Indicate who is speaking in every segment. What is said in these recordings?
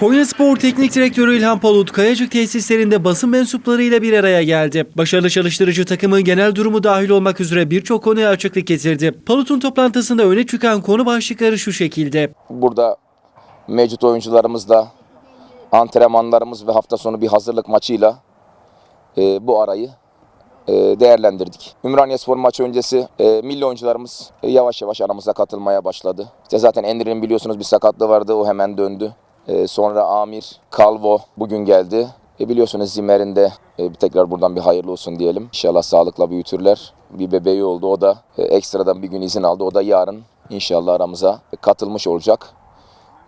Speaker 1: Konya Spor Teknik Direktörü İlhan Palut, Kayacık tesislerinde basın mensuplarıyla bir araya geldi. Başarılı çalıştırıcı takımın genel durumu dahil olmak üzere birçok konuya açıklık getirdi. Palut'un toplantısında öne çıkan konu başlıkları şu şekilde.
Speaker 2: Burada mevcut oyuncularımızla antrenmanlarımız ve hafta sonu bir hazırlık maçıyla e, bu arayı e, değerlendirdik. Ümraniye Spor maçı öncesi e, milli oyuncularımız e, yavaş yavaş aramıza katılmaya başladı. İşte zaten Ender'in biliyorsunuz bir sakatlığı vardı o hemen döndü. E, sonra Amir, Calvo bugün geldi. E, biliyorsunuz Zimmer'in de e, tekrar buradan bir hayırlı olsun diyelim. İnşallah sağlıkla büyütürler. Bir bebeği oldu o da e, ekstradan bir gün izin aldı. O da yarın inşallah aramıza katılmış olacak.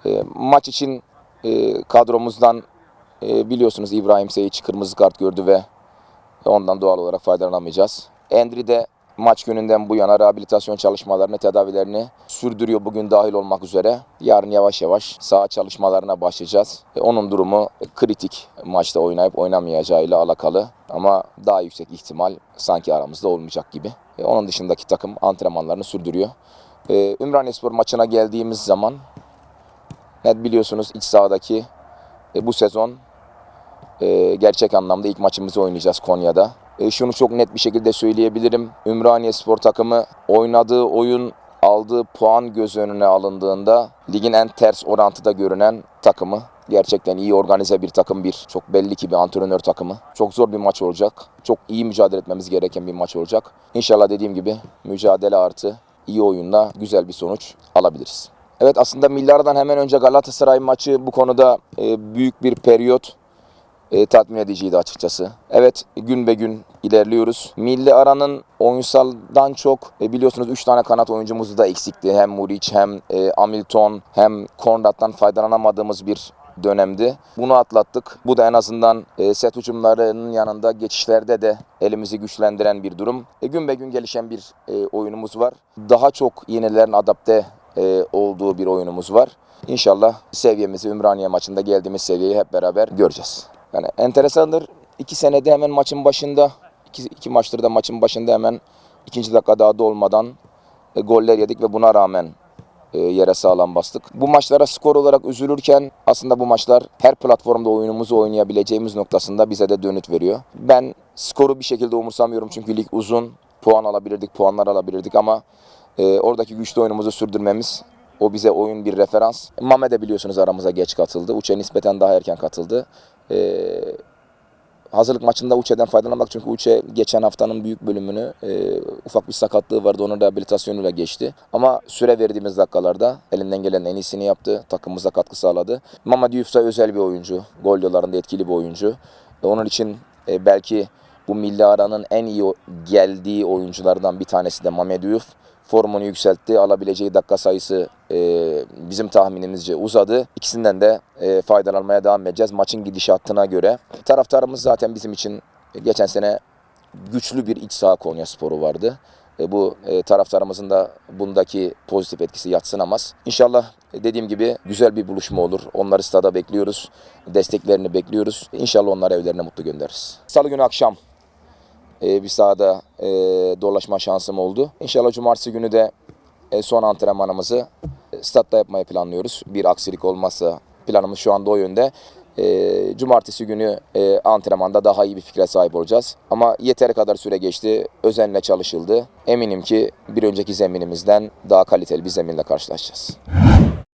Speaker 2: E, maç için e, kadromuzdan e, biliyorsunuz İbrahim Seyic kırmızı kart gördü ve ondan doğal olarak faydalanamayacağız. Endri de maç gününden bu yana rehabilitasyon çalışmalarını, tedavilerini sürdürüyor bugün dahil olmak üzere. Yarın yavaş yavaş saha çalışmalarına başlayacağız. E, onun durumu kritik maçta oynayıp oynamayacağıyla alakalı ama daha yüksek ihtimal sanki aramızda olmayacak gibi. E, onun dışındaki takım antrenmanlarını sürdürüyor. E, Ümraniyespor maçına geldiğimiz zaman net biliyorsunuz iç sahadaki bu sezon gerçek anlamda ilk maçımızı oynayacağız Konya'da. E, şunu çok net bir şekilde söyleyebilirim. Ümraniye Spor takımı oynadığı oyun aldığı puan göz önüne alındığında ligin en ters orantıda görünen takımı. Gerçekten iyi organize bir takım bir. Çok belli ki bir antrenör takımı. Çok zor bir maç olacak. Çok iyi mücadele etmemiz gereken bir maç olacak. İnşallah dediğim gibi mücadele artı iyi oyunla güzel bir sonuç alabiliriz. Evet aslında milli aradan hemen önce Galatasaray maçı bu konuda e, büyük bir periyot e, tatmin ediciydi açıkçası. Evet gün be gün ilerliyoruz. Milli aranın oyunsaldan çok e, biliyorsunuz 3 tane kanat oyuncumuz da eksikti. Hem Muriç hem e, Hamilton hem Konrad'dan faydalanamadığımız bir dönemdi. Bunu atlattık. Bu da en azından e, set hücumlarının yanında geçişlerde de elimizi güçlendiren bir durum. E, gün be gün gelişen bir e, oyunumuz var. Daha çok yenilerin adapte e, olduğu bir oyunumuz var. İnşallah seviyemizi Ümraniye maçında geldiğimiz seviyeyi hep beraber göreceğiz. Yani enteresandır. İki senede hemen maçın başında, iki, iki maçtır da maçın başında hemen ikinci dakika daha dolmadan e, goller yedik ve buna rağmen e, yere sağlam bastık. Bu maçlara skor olarak üzülürken aslında bu maçlar her platformda oyunumuzu oynayabileceğimiz noktasında bize de dönüt veriyor. Ben skoru bir şekilde umursamıyorum çünkü lig uzun. Puan alabilirdik, puanlar alabilirdik ama e, oradaki güçlü oyunumuzu sürdürmemiz o bize oyun bir referans. Mame de biliyorsunuz aramıza geç katıldı. Uçe nispeten daha erken katıldı. E, hazırlık maçında Uçe'den faydalanmak çünkü Uçe geçen haftanın büyük bölümünü e, ufak bir sakatlığı vardı. Onun rehabilitasyonuyla geçti. Ama süre verdiğimiz dakikalarda elinden gelen en iyisini yaptı. Takımımıza katkı sağladı. Mama Diouf özel bir oyuncu. Gol yollarında etkili bir oyuncu. E, onun için e, belki bu milli aranın en iyi geldiği oyunculardan bir tanesi de Diouf. Formunu yükseltti. Alabileceği dakika sayısı e, bizim tahminimizce uzadı. İkisinden de e, faydalanmaya devam edeceğiz. Maçın gidişatına göre. Taraftarımız zaten bizim için geçen sene güçlü bir iç saha Konya sporu vardı. E, bu e, taraftarımızın da bundaki pozitif etkisi yatsınamaz. İnşallah e, dediğim gibi güzel bir buluşma olur. Onları stada bekliyoruz. Desteklerini bekliyoruz. İnşallah onları evlerine mutlu göndeririz. Salı günü akşam e, bir sahada e, dolaşma şansım oldu. İnşallah cumartesi günü de e, son antrenmanımızı e, statta yapmayı planlıyoruz. Bir aksilik olmazsa planımız şu anda o yönde. E, cumartesi günü e, antrenmanda daha iyi bir fikre sahip olacağız. Ama yeteri kadar süre geçti. Özenle çalışıldı. Eminim ki bir önceki zeminimizden daha kaliteli bir zeminle karşılaşacağız.